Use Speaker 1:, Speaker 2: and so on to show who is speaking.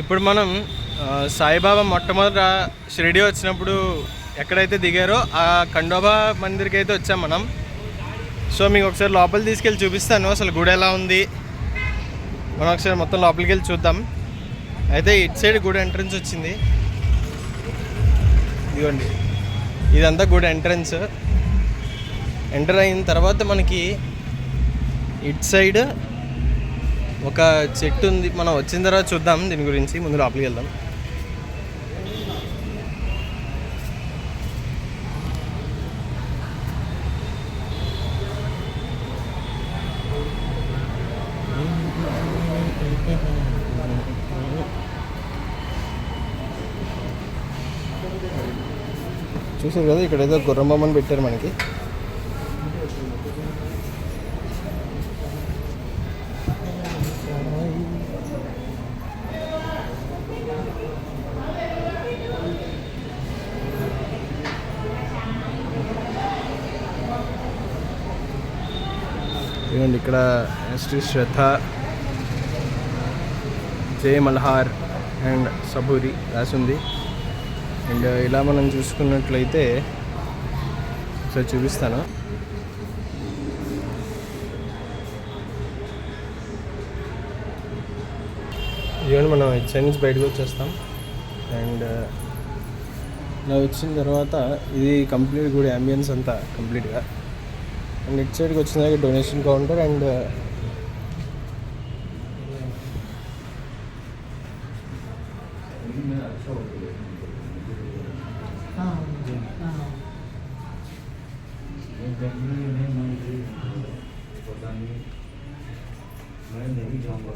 Speaker 1: ఇప్పుడు మనం సాయిబాబా మొట్టమొదట షిరిడి వచ్చినప్పుడు ఎక్కడైతే దిగారో ఆ ఖండోబా మందిర్కి అయితే వచ్చాం మనం. సో మీకు ఒకసారి లోపలి తీసుకెళ్ళి చూపిస్తాను. అసలు గుడి ఎలా ఉంది? మనం ఒకసారి మొత్తం లోపలికి వెళ్ళి చూద్దాం. అయితే ఇటు సైడ్ గుడి ఎంట్రన్స్ వచ్చింది. ఇదిగోండి. ఇదంతా గుడి ఎంట్రన్స్. ఎంటర్ అయిన తర్వాత మనకి ఇటు సైడ్ ఒక చెట్టు ఉంది. మనం వచ్చిన తర్వాత చూద్దాం దీని గురించి. ముందు లోపలికి వెళ్దాం. చూసారు కదా ఇక్కడ ఏదో గుర్రం బొమ్మను పెట్టారు మనకి. ఇవ్వండి ఇక్కడ శ్రీ శ్రద్ధ జయ మల్హార్ అండ్ సబూరి రాసి ఉంది అండ్ ఇలా మనం చూసుకున్నట్లయితే ఒకసారి చూపిస్తాను. ఇదిగోండి మనం ఇటు నుంచి బయటకు వచ్చేస్తాం. అండ్ ఇలా వచ్చిన తర్వాత ఇది కంప్లీట్ కూడా అంబియన్స్ అంతా కంప్లీట్గా. అండ్ ఇటు సైడ్కి వచ్చిన డొనేషన్ కౌంటర్ అండ్
Speaker 2: मैं नहीं जाऊंगा